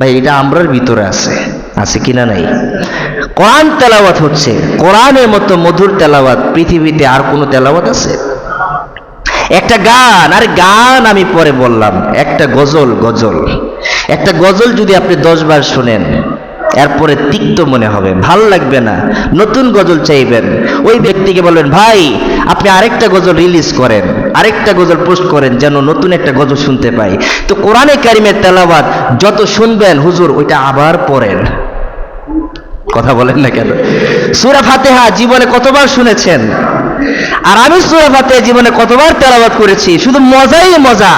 ভাই, এটা আমরার ভিতরে আছে। আছে কিনা নাই? কোরআন তেলাওয়াত হচ্ছে। কোরআনের মতো মধুর তেলাওয়াত পৃথিবীতে আর কোনো তেলাওয়াত আছে? একটা গান, আর গান আমি পরে বললাম। একটা গজল গজল। একটা গজল যদি আপনি দশ বার শোনেন, এরপরে তিক্ত মনে হবে। ভালো লাগবে না। নতুন গজল চাইবেন। ওই ব্যক্তিকে বলবেন, ভাই, আপনি আরেকটা গজল রিলিজ করেন। আরেকটা গজল পোস্ট করেন যেন নতুন একটা গজল শুনতে পাই। তো কোরআনে কারিমের তেলাবাদ যত শুনবেন, হুজুর, ওইটা আবার পড়েন। কথা বলেন না কেন? সুরা ফাতেহা জীবনে কতবার শুনেছেন? আর আমি সুরা ফাতেহা জীবনে কতবার তেলাবাদ করেছি? শুধু মজাই মজা।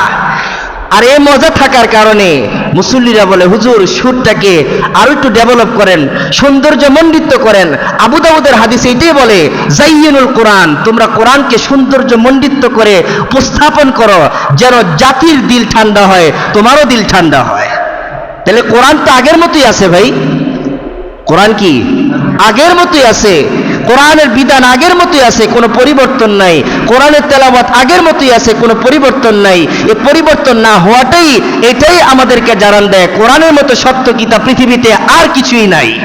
আর এই মজা থাকার কারণে মুসল্লিরা বলে, হুজুর, সুরটাকে আরও একটু ডেভেলপ করেন, সৌন্দর্য মণ্ডিত করেন। আবু দাউদের হাদিস এইটাই বলে, জাইয়িনুল কোরআন, তোমরা কোরআনকে সৌন্দর্য মণ্ডিত করে উপস্থাপন করো, যেন জাতির দিল ঠান্ডা হয়, তোমারও দিল ঠান্ডা হয়। তাহলে কোরআন তো আগের মতোই আছে ভাই। কোরআন কি? আগের মতোই আছে। কোরআনের বিধান আগের মতোই আছে, কোনো পরিবর্তন নাই। কোরআনের তেলাওয়াত আগের মতোই আছে, কোনো পরিবর্তন নাই। এই পরিবর্তন না হওয়াটাই, এটাই আমাদেরকে জানান দেয়, কোরআনের মতো সত্য কিতাব পৃথিবীতে আর কিছুই নাই।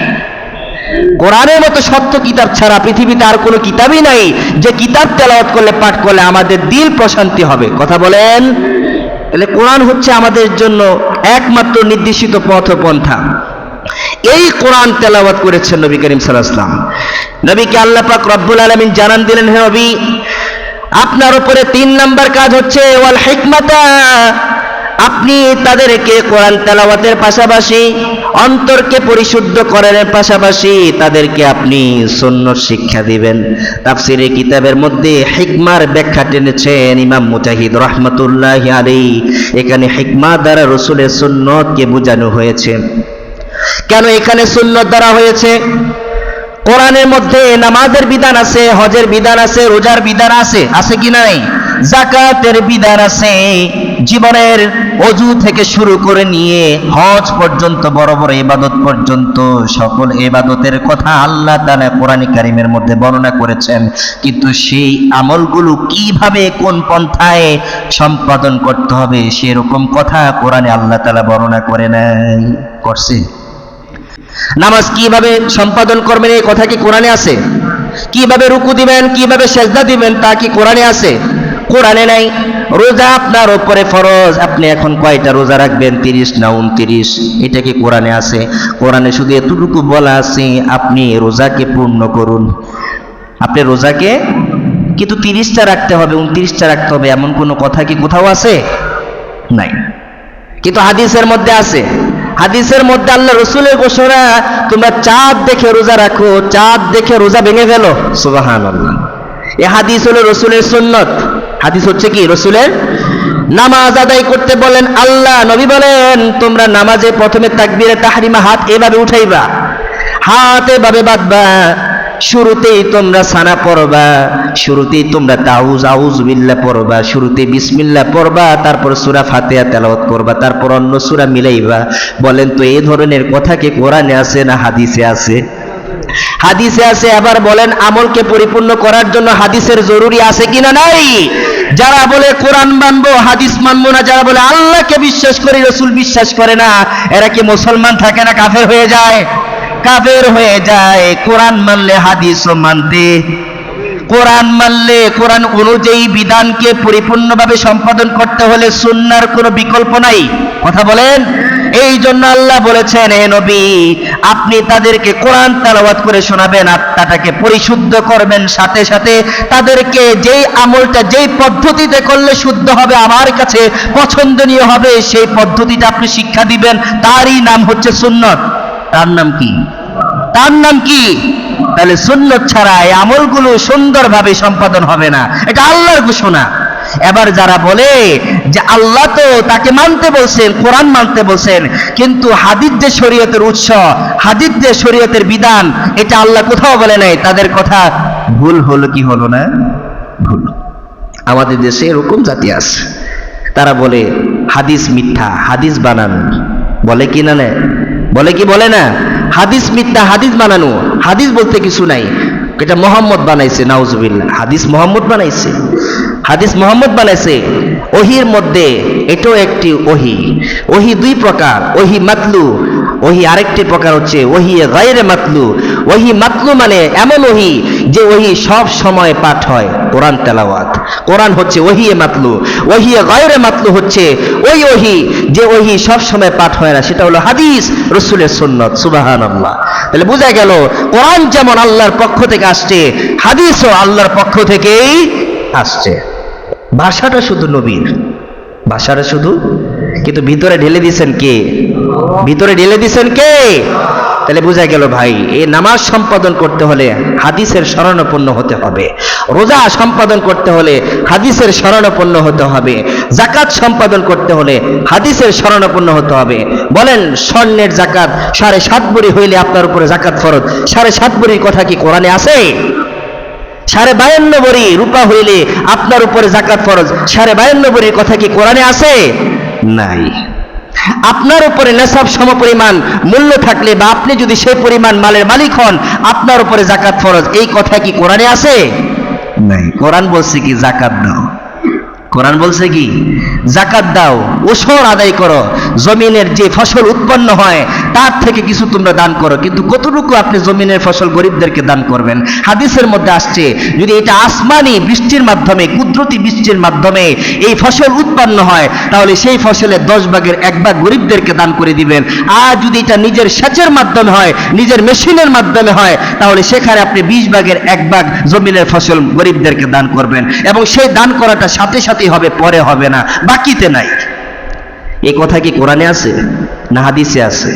কোরআনের মতো সত্য কিতাব ছাড়া পৃথিবীতে আর কোনো কিতাবই নাই। যে কিতাব তেলাওয়াত করলে, পাঠ করলে আমাদের দিল প্রশান্তি হবে। কথা বলেন? তাহলে কোরআন হচ্ছে আমাদের জন্য একমাত্র নির্দেশিত পথ পন্থা এই কোরআন তেলাওয়াত করেছেন নবী করিম ওয়াসাল্লাম। নবীকে আল্লাহ পাক রব্বুল আলামিন জানান দিলেন, হে নবী, আপনার উপরে তিন নাম্বার কাজ হচ্ছে, ওয়াল হিকমাতা, আপনি তাদেরকে কোরআন তেলাওয়াতের পাশাপাশি, অন্তরকে পরিশুদ্ধ করার পাশাপাশি তাদেরকে আপনি সুন্নত শিক্ষা দিবেন। তাফসিরে কিতাবের মধ্যে হিকমার ব্যাখ্যা টেনেছেন ইমাম মুজাহিদ রহমতুল্লাহ আলী এখানে হিকমা দ্বারা রসুলের সুন্নতকে বোঝানো হয়েছে। কেন এখানে সুন্নত দ্বারা হয়েছে? কোরআনের মধ্যে নামাজের বিধান আছে, হজের বিধান আছে, রোজার বিধান আছে আছে কি নাই? জাকাতের বিধান আছে। জীবনের অজু থেকে শুরু করে নিয়ে হজ পর্যন্ত, বড় বড় ইবাদত পর্যন্ত, সকল ইবাদতের কথা আল্লাহ তাআলা কোরআন কারিমের মধ্যে বর্ণনা করেছেন। কিন্তু সেই আমলগুলো কীভাবে, কোন পন্থায় সম্পাদন করতে হবে, সেরকম কথা কোরআনে আল্লাহ তালা বর্ণনা করে নাই। করছে? নামাজ কীভাবে সম্পাদন করবেন, এই কথা কি কোরআনে আছে? কীভাবে রুকু দিবেন, কীভাবে সেজদা দিবেন, তা কি কোরআনে আছে? কোরআনে নাই। রোজা আপনার ওপরে ফরজ। আপনি এখন কয়টা রোজা রাখবেন? তিরিশ না উনত্রিশ এটা কি কোরআনে আছে? কোরআনে শুধু এতটুকু বলা আছে, আপনি রোজাকে পূর্ণ করুন। আপনি রোজাকে কিন্তু তিরিশটা রাখতে হবে উনত্রিশটা রাখতে হবে, এমন কোনো কথা কি কোথাও আছে? নাই। কিন্তু হাদিসের মধ্যে আছে হাদিসের মধ্যে আল্লাহ রসুলের ঘোষণা, তোমরা চাঁদ দেখে রোজা রাখো, চাঁদ দেখে রোজা ভেঙে গেল সুবাহান আল্লাহ এ হাদিস হলো রসুলের সুন্নত। হাদিস হচ্ছে কি? রসুলের নামাজ আদায় করতে বলেন আল্লাহ, নবী বলেন, তোমরা নামাজে প্রথমে তাকবিরে তাহারিমা হাত এভাবে উঠাইবা। হাত এভাবে বাঁধবা। শুরুতেই তোমরা সানা পড়বা, শুরুতেই তোমরা তাউজ, আউজ বিল্লা পড়বা শুরুতে বিসমিল্লা পড়বা, তারপর সুরা ফাতেহা তেলাওয়াত করবা, তারপর অন্য সুরা মিলাইবা। বলেন তো এই ধরনের কথা কি কোরআনে আছে না হাদিসে আছে? হাদিসে আছে, আবার বলেন আমলকে পরিপূর্ণ করার জন্য হাদিসের জরুরি আছে কিনা নাই? যারা বলে কোরআন মানবো, হাদিস মানবো না, যারা বলে আল্লাহকে বিশ্বাস করি, রসুল বিশ্বাস করে না, এরা কি মুসলমান থাকে না, কাফের হয়ে যায়? কাফের হয়ে যায়, কোরআন মানলে হাদিসও মানতে কোরআন মানলে, কোরআন অনুযায়ী বিধানকে পরিপূর্ণভাবে সম্পাদন করতে হলে সুন্নার কোনো বিকল্প নাই। কথা বলেন? এই জন্য আল্লাহ বলেছেন, হে নবী, আপনি তাদেরকে কোরআন তেলাওয়াত করে শোনাবেন, আত্মাটাকে পরিশুদ্ধ করবেন, সাথে সাথে তাদেরকে যেই আমলটা, যেই পদ্ধতিতে করলে শুদ্ধ হবে, আমার কাছে পছন্দনীয় হবে, সেই পদ্ধতিটা আপনি শিক্ষা দিবেন, তারই নাম হচ্ছে সুন্নত। তার নাম কি? তার নাম কি? তাহলে সুন্নত ছাড়া এই আমলগুলো সুন্দরভাবে সম্পাদন হবে না। এটা আল্লাহর ঘোষণা। এবার যারা বলে যে আল্লাহ তো তাকে মানতে বলছেন, কোরআন মানতে বলছেন, কিন্তু হাদিদ যে শরীয়তের উৎস হাদিদ যে শরীয়তের বিধান, এটা আল্লাহ কোথাও বলে নাই। তাদের কথা ভুল হলো কি হলো না? ভুল। আমাদের দেশে এরকম জাতি আছে। তারা বলে, হাদিস মিথ্যা, হাদিস বানান। বলে কি না? বলে কি বলে না? হাদিস মিথ্যা হাদিস বানানো, হাদিস বলতে কিছু নাই। এটা মোহাম্মদ বানাইছে, নাউজুবিল্লাহ। হাদিস মোহাম্মদ বানাইছে। হাদিস মোহাম্মদ বানাইছে, ওহির মধ্যে এটাও একটি ওহি। ওহি দুই প্রকার, ওহি মাতলু, ওহি আরেকটি প্রকার হচ্ছে ওহি গায়রে মাতলু। ওহি মাতলু মানে এমন ওহি যে ওহি সব সময় পাঠ হয়, কোরআন তেলাওয়াত। কোরআন হচ্ছে ওহি মাতলু ওহি গায়রে মাতলু হচ্ছে ওই ওহি যে ওহি সব সময় পাঠ হয় না, সেটা হলো হাদিস, রসুলের সুন্নত সুবাহান আল্লাহ তাহলে বোঝা গেল, কোরআন যেমন আল্লাহর পক্ষ থেকে আসছে, হাদিসও আল্লাহর পক্ষ থেকেই আসছে। ভাষাটা শুধু নবীর। ভাষাটা শুধু? কিন্তু ভিতরে ঢেলে দিছেন কে? ভিতরে ঢেলে দিছেন কে? তাহলে বোঝা গেল ভাই, এই নামাজ সম্পাদন করতে হলে হাদিসের শরণাপন্ন হতে হবে। রোজা সম্পাদন করতে হলে হাদিসের শরণাপন্ন হতে হবে জাকাত সম্পাদন করতে হলে হাদিসের শরণাপন্ন হতে হবে। বলেন, স্বর্ণের জাকাত সাড়ে সাত বড়ি হইলে আপনার উপরে জাকাত ফরজ। সাড়ে সাত বড়ির কথা কি কোরআনে আছে? সাড়ে বায়ান্ন বড়ি রূপা হইলে আপনার উপরে জাকাত ফরজ। সাড়ে বায়ান্ন বড়ির কথা কি কোরআনে আছে? নাই। আপনার উপরে নেশাব সম পরিমাণ মূল্য থাকলে বা আপনি যদি সেই পরিমাণ মালের মালিক হন, আপনার উপরে জাকাত ফরজ। এই কথা কি কোরআনে আছে? নাই। কোরআন বলছে কি জাকাত দাও। কোরআন বলছে কি? জাকাত দাও, ওসর আদায় করো, জমিনের যে ফসল উৎপন্ন হয়, তার থেকে কিছু তোমরা দান করো। কিন্তু কতটুকু আপনি জমিনের ফসল গরিবদেরকে দান করবেন? হাদিসের মধ্যে আসছে, যদি এটা আসমানি বৃষ্টির মাধ্যমে, কুদরতি বৃষ্টির মাধ্যমে এই ফসল উৎপন্ন হয়, তাহলে সেই ফসলের দশ ভাগের এক ভাগ গরিবদেরকে দান করে দিবেন। আর যদি এটা নিজের সেচের মাধ্যমে হয়, নিজের মেশিনের মাধ্যমে হয়, তাহলে সেখানে আপনি বিশ ভাগের এক ভাগ জমিনের ফসল গরিবদেরকে দান করবেন। এবং সেই দান করাটা সাথে সাথে হবে, পরে হবে না। বাকিতে নাই। এ কথা কি কোরআনে আছে না হাদিসে আছে?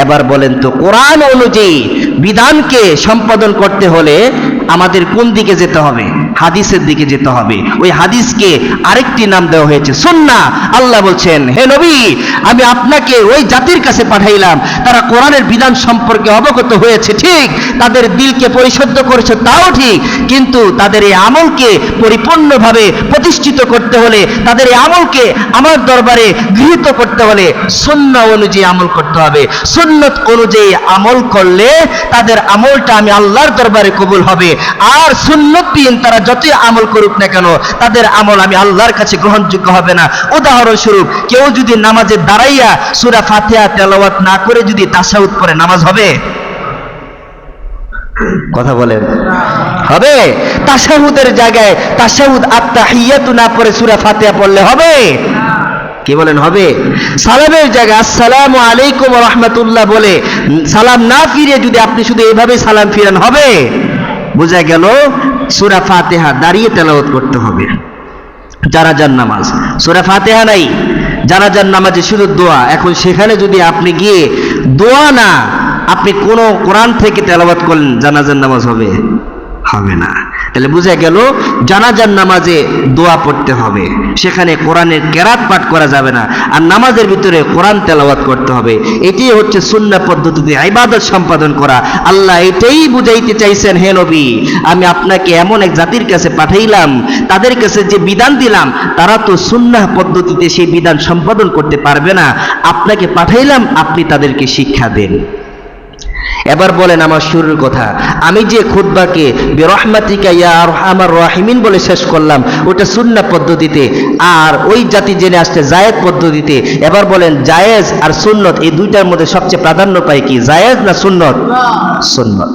এবার বলেন তো, কোরআন অনুযায়ী বিধানকে সম্পাদন করতে হলে আমাদের কোন দিকে যেতে হবে? হাদিসের দিকে যেতে হবে। ওই হাদিসকে আরেকটি নাম দেওয়া হয়েছে সুন্না আল্লাহ বলছেন, হে নবী, আমি আপনাকে ওই জাতির কাছে পাঠাইলাম। তারা কোরআনের বিধান সম্পর্কে অবগত হয়েছে, ঠিক। তাদের দিলকে পরিশুদ্ধ করেছে, তাও ঠিক। কিন্তু তাদের এই আমলকে পরিপূর্ণভাবে প্রতিষ্ঠিত করতে হলে, তাদের এই আমলকে আমার দরবারে গৃহীত করতে হলে সুন্না অনুযায়ী আমল করতে হবে। সুন্নত অনুযায়ী আমল করলে তাদের আমলটা আমি আল্লাহর দরবারে কবুল হবে। আর সুন্নতবিহীন তারা যতই আমল করুক না কেন, তাদের আমল আমি আল্লাহর কাছে গ্রহণযোগ্য হবে না। উদাহরণস্বরূপ, কেউ যদি নামাজে দাঁড়াইয়া সুরা ফাতিহা তেলাওয়াত না করে যদি তাসাউদ করে, নামাজ হবে? কথা বলেন। হবে। তাসাহুদের জায়গায় তাসাহুদ আত্মাহিয়াতু না পড়ে সূরা ফাতিহা পড়লে হবে? কি বলেন হবে? সালামের জায়গায় আসসালামু আলাইকুম রাহমাতুল্লাহ বলে, সালাম না ফিরে যদি আপনি শুধু এইভাবে সালাম ফিরান, হবে? বোঝা গেল সুরা ফাতেহা দাঁড়িয়ে তেলাওয়াত করতে হবে। জানাজার নামাজ। সুরা ফাতেহা নাই, জানাজার নামাজে শুধু দোয়া। এখন সেখানে যদি আপনি গিয়ে দোয়া না, আপনি কোনো কোরআন থেকে তেলাওয়াত করলেন, জানাজার নামাজ হবে? হবে না। তাহলে বুঝা গেল জানাজার নামাজে দোয়া পড়তে হবে। সেখানে কোরআনের কেরাত পাঠ করা যাবে না, আর নামাজের ভিতরে কোরআন তেলাওয়াত করতে হবে। এটাই হচ্ছে সুন্না পদ্ধতিতে ইবাদত সম্পাদন করা। আল্লাহ এটাই বুঝাইতে চাইছেন, হে নবী, আমি আপনাকে এমন এক জাতির কাছে পাঠাইলাম, তাদের কাছে যে বিধান দিলাম, তারা তো সুন্নাহ পদ্ধতিতে সেই বিধান সম্পাদন করতে পারবে না। আপনাকে পাঠাইলাম, আপনি তাদেরকে শিক্ষা দেন। এবার বলেন আমার শুরুর কথা। আমি যে খুদ্বাকে বেরহমাতিকা ইয়া আমার রাহিমিন বলে শেষ করলাম, ওটা সুন্না পদ্ধতিতে, আর ওই জাতি জেনে আসছে জায়েজ পদ্ধতিতে। এবার বলেন জায়েজ আর সুন্নত, এই দুইটার মধ্যে সবচেয়ে প্রাধান্য পায় কি, জায়েজ না সুন্নত? সুন্নত।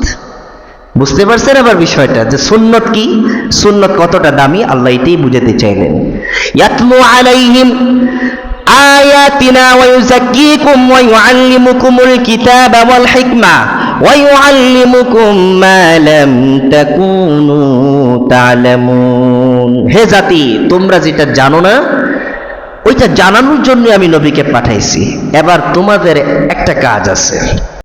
বুঝতে পারছেন আবার বিষয়টা, যে সুন্নত কি? সুন্নত কতটা দামি, আল্লাহ এটাই বুঝাতে চাইলেন। ইয়াতলু আলাইহিম আয়াতিনা ওয়া ইউযাক্কিকুম ওয়া ইউআল্লিমুকুমুল কিতাবা ওয়াল হিকমা। তাকুনু হে জাতি, তোমরা যেটা জানো না, ওইটা জানানোর জন্য আমি নবীকে পাঠাইছি। এবার তোমাদের একটা কাজ আছে।